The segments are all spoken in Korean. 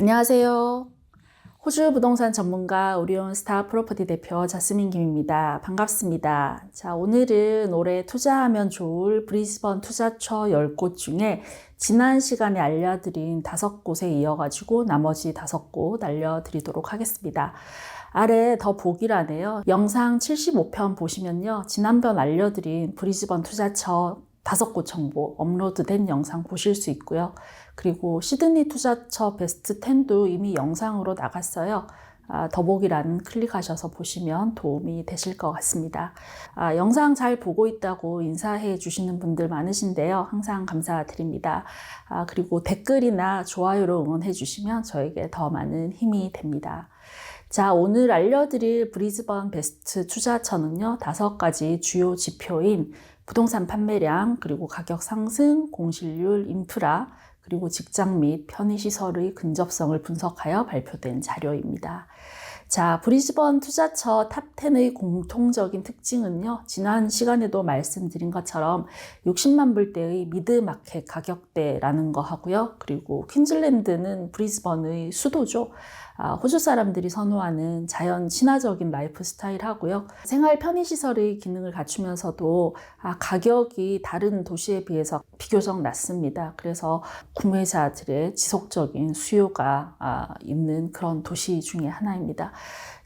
안녕하세요. 호주 부동산 전문가 오리온 스타 프로퍼티 대표 자스민 김입니다. 반갑습니다. 자, 오늘은 올해 투자하면 좋을 브리스번 투자처 10곳 중에 지난 시간에 알려드린 5곳에 이어가지고 나머지 5곳 알려드리도록 하겠습니다. 아래 더 보기란에요. 영상 75편 보시면요. 지난번 알려드린 브리즈번 투자처 다섯 곳 정보 업로드된 영상 보실 수 있고요. 그리고 시드니 투자처 베스트 10도 이미 영상으로 나갔어요. 아, 더보기란 클릭하셔서 보시면 도움이 되실 것 같습니다. 아, 영상 잘 보고 있다고 인사해 주시는 분들 많으신데요. 항상 감사드립니다. 아, 그리고 댓글이나 좋아요로 응원해 주시면 저에게 더 많은 힘이 됩니다. 자, 오늘 알려드릴 브리즈번 베스트 투자처는요, 다섯 가지 주요 지표인 부동산 판매량, 그리고 가격 상승, 공실률, 인프라, 그리고 직장 및 편의시설의 근접성을 분석하여 발표된 자료입니다. 자, 브리즈번 투자처 탑10의 공통적인 특징은요, 지난 시간에도 말씀드린 것처럼 60만 불대의 미드마켓 가격대라는 거 하고요. 그리고 퀸즐랜드는 브리즈번의 수도죠. 아, 호주 사람들이 선호하는 자연 친화적인 라이프 스타일 하고요. 생활 편의시설의 기능을 갖추면서도 아, 가격이 다른 도시에 비해서 비교적 낮습니다. 그래서 구매자들의 지속적인 수요가 아, 있는 그런 도시 중에 하나입니다.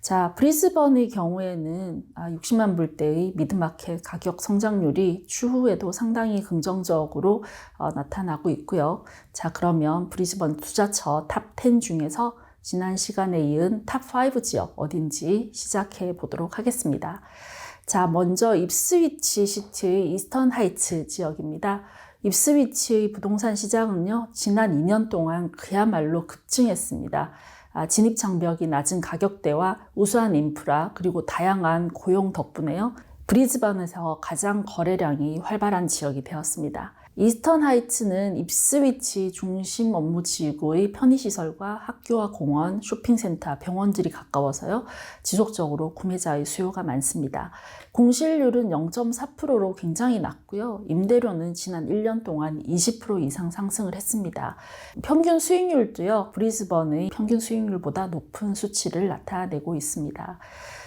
자, 브리스번의 경우에는 60만 불대의 미드마켓 가격 성장률이 추후에도 상당히 긍정적으로 어, 나타나고 있고요. 자, 그러면 브리스번 투자처 탑 10 중에서 지난 시간에 이은 탑 5 지역 어딘지 시작해 보도록 하겠습니다. 자, 먼저 입스위치 시티의 이스턴 하이츠 지역입니다. 입스위치의 부동산 시장은요, 지난 2년 동안 그야말로 급증했습니다. 아, 진입 장벽이 낮은 가격대와 우수한 인프라 그리고 다양한 고용 덕분에요. 브리즈번에서 가장 거래량이 활발한 지역이 되었습니다. 이스턴 하이츠는 입스위치 중심 업무 지구의 편의시설과 학교와 공원, 쇼핑센터, 병원들이 가까워서요. 지속적으로 구매자의 수요가 많습니다. 공실률은 0.4%로 굉장히 낮고요. 임대료는 지난 1년 동안 20% 이상 상승을 했습니다. 평균 수익률도요. 브리즈번의 평균 수익률보다 높은 수치를 나타내고 있습니다.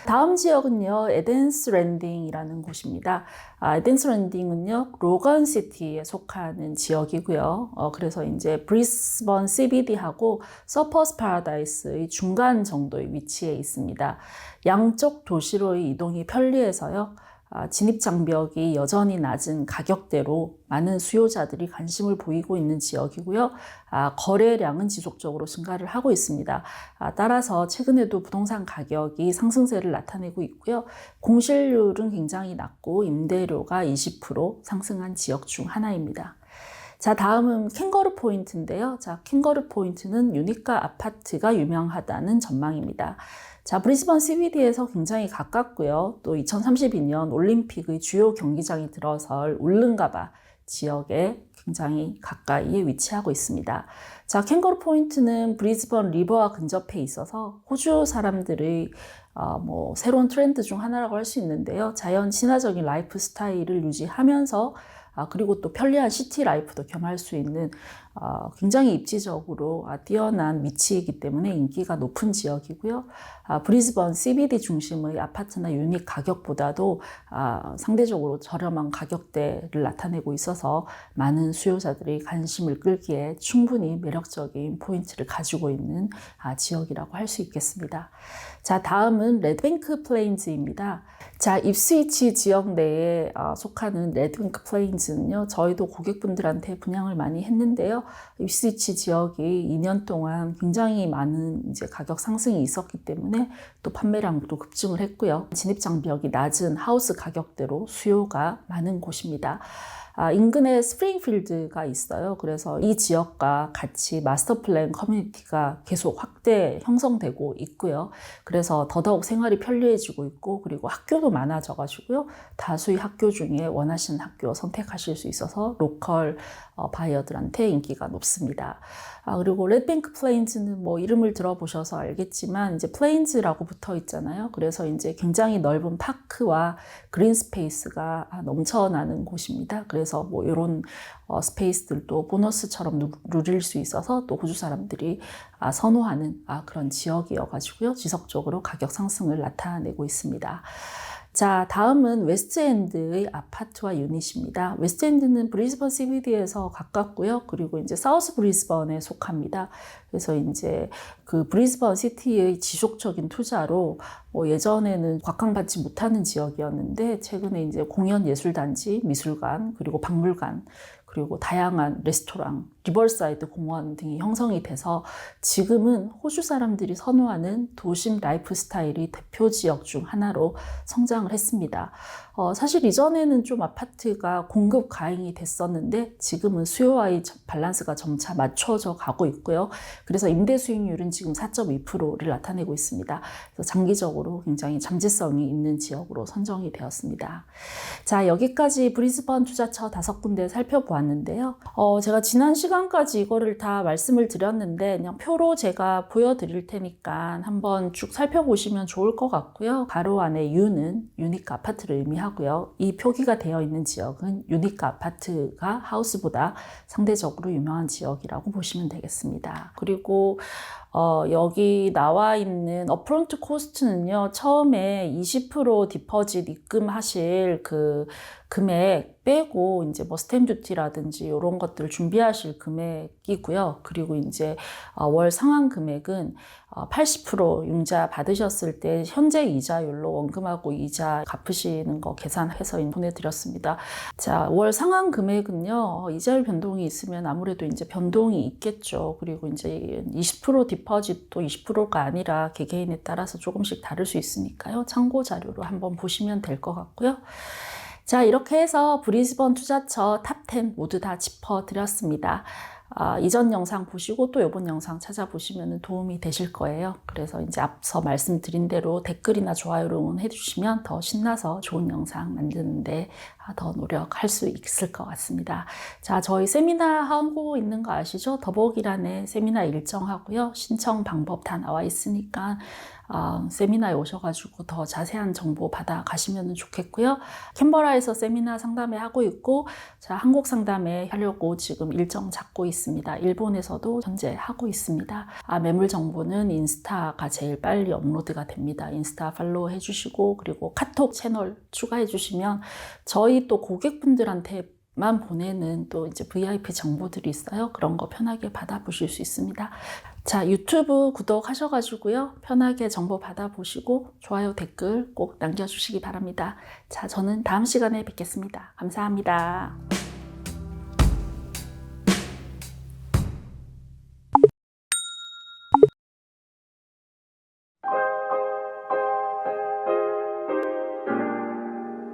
다음 지역은요, 에덴스 랜딩이라는 곳입니다. 아, 에덴스 랜딩은요, 로건 시티에 속하는 지역이고요. 어, 그래서 이제 브리스번 CBD하고 서퍼스 파라다이스의 중간 정도의 위치에 있습니다. 양쪽 도시로의 이동이 편리해서요. 아, 진입 장벽이 여전히 낮은 가격대로 많은 수요자들이 관심을 보이고 있는 지역이고요. 아, 거래량은 지속적으로 증가를 하고 있습니다. 아, 따라서 최근에도 부동산 가격이 상승세를 나타내고 있고요. 공실률은 굉장히 낮고 임대료가 20% 상승한 지역 중 하나입니다. 자, 다음은 캥거루 포인트인데요. 자, 캥거루 포인트는 유니카 아파트가 유명하다는 전망입니다. 자, 브리스번 CBD에서 굉장히 가깝고요. 또 2032년 올림픽의 주요 경기장이 들어설 울릉가바 지역에 굉장히 가까이에 위치하고 있습니다. 자, 캥거루 포인트는 브리즈번 리버와 근접해 있어서 호주 사람들의 어, 뭐 새로운 트렌드 중 하나라고 할 수 있는데요. 자연 친화적인 라이프 스타일을 유지하면서 아, 그리고 또 편리한 시티 라이프도 겸할 수 있는 어, 굉장히 입지적으로 아, 뛰어난 위치이기 때문에 인기가 높은 지역이고요. 아, 브리즈번 CBD 중심의 아파트나 유닛 가격보다도 아, 상대적으로 저렴한 가격대를 나타내고 있어서 많은 수요자들이 관심을 끌기에 충분히 매력적인 포인트를 가지고 있는 아, 지역이라고 할 수 있겠습니다. 자, 다음은 레드뱅크 플레인즈입니다. 자, 입스위치 지역 내에 어, 속하는 레드뱅크 플레인즈는요, 저희도 고객분들한테 분양을 많이 했는데요. 입스위치 지역이 2년 동안 굉장히 많은 이제 가격 상승이 있었기 때문에 또 판매량도 급증을 했고요. 진입 장벽이 낮은 하우스 가격대로 수요가 많은 곳입니다. 아, 인근에 스프링필드가 있어요. 그래서 이 지역과 같이 마스터 플랜 커뮤니티가 계속 확대 형성되고 있고요. 그래서 더더욱 생활이 편리해지고 있고 그리고 학교도 많아져 가지고요. 다수의 학교 중에 원하시는 학교 선택하실 수 있어서 로컬 어, 바이어들한테 인기가 높습니다. 아, 그리고 레드뱅크 플레인즈는 뭐 이름을 들어보셔서 알겠지만 이제 플레인즈라고 붙어 있잖아요. 그래서 이제 굉장히 넓은 파크와 그린 스페이스가 넘쳐나는 곳입니다. 그래서 그래서 뭐 이런 어, 스페이스들도 보너스처럼 누, 누릴 수 있어서 또 호주 사람들이 아, 선호하는 아, 그런 지역이어가지고요. 지속적으로 가격 상승을 나타내고 있습니다. 자, 다음은 웨스트엔드의 아파트와 유닛입니다. 웨스트엔드는 브리즈번 CBD에서 가깝고요. 그리고 이제 사우스 브리즈번에 속합니다. 그래서 이제 그 브리즈번 시티의 지속적인 투자로 뭐 예전에는 곽강받지 못하는 지역이었는데 최근에 이제 공연 예술단지, 미술관, 그리고 박물관, 그리고 다양한 레스토랑, 리버사이드 공원 등이 형성이 돼서 지금은 호주 사람들이 선호하는 도심 라이프 스타일이 대표 지역 중 하나로 성장을 했습니다. 어, 사실 이전에는 좀 아파트가 공급 과잉이 됐었는데 지금은 수요와의 밸런스가 점차 맞춰져 가고 있고요. 그래서 임대 수익률은 지금 4.2%를 나타내고 있습니다. 그래서 장기적으로 굉장히 잠재성이 있는 지역으로 선정이 되었습니다. 자, 여기까지 브리즈번 투자처 다섯 군데 살펴보았는데요. 어, 제가 지난 시간 까지 이거를 다 말씀을 드렸는데 그냥 표로 제가 보여드릴 테니까 한번 쭉 살펴보시면 좋을 것 같고요. 가로 안에 U는 유니크 아파트를 의미하고요. 이 표기가 되어 있는 지역은 유니크 아파트가 하우스보다 상대적으로 유명한 지역이라고 보시면 되겠습니다. 그리고 어, 여기 나와 있는 어프론트 코스트는요, 처음에 20% 디퍼짓 입금하실 그 금액 빼고 이제 뭐 스탬 듀티라든지 이런 것들을 준비하실 금액 이고요. 그리고 이제 어, 월 상환 금액은 어, 80% 융자 받으셨을 때 현재 이자율로 원금하고 이자 갚으시는 거 계산해서 보내드렸습니다. 자, 월 상환 금액은요, 어, 이자율 변동이 있으면 아무래도 이제 변동이 있겠죠. 그리고 이제 20% 디퍼짓도 20%가 아니라 개개인에 따라서 조금씩 다를 수 있으니까요. 참고 자료로 한번 보시면 될 것 같고요. 자, 이렇게 해서 브리즈번 투자처 탑10 모두 다 짚어드렸습니다. 아, 이전 영상 보시고 또 이번 영상 찾아보시면 도움이 되실 거예요. 그래서 이제 앞서 말씀드린 대로 댓글이나 좋아요를 응원해 주시면 더 신나서 좋은 영상 만드는데 아, 더 노력할 수 있을 것 같습니다. 자, 저희 세미나 하고 있는 거 아시죠? 더보기란에 세미나 일정하고요. 신청 방법 다 나와 있으니까 어, 세미나에 오셔가지고 더 자세한 정보 받아 가시면 좋겠고요. 캔버라에서 세미나 상담회 하고 있고, 자, 한국 상담회 하려고 지금 일정 잡고 있습니다. 일본에서도 현재 하고 있습니다. 아, 매물 정보는 인스타가 제일 빨리 업로드가 됩니다. 인스타 팔로우 해주시고, 그리고 카톡 채널 추가해 주시면 저희 또 고객분들한테 만 보내는 또 이제 VIP 정보들이 있어요. 그런 거 편하게 받아보실 수 있습니다. 자, 유튜브 구독하셔가지고요. 편하게 정보 받아보시고 좋아요, 댓글 꼭 남겨주시기 바랍니다. 자, 저는 다음 시간에 뵙겠습니다. 감사합니다.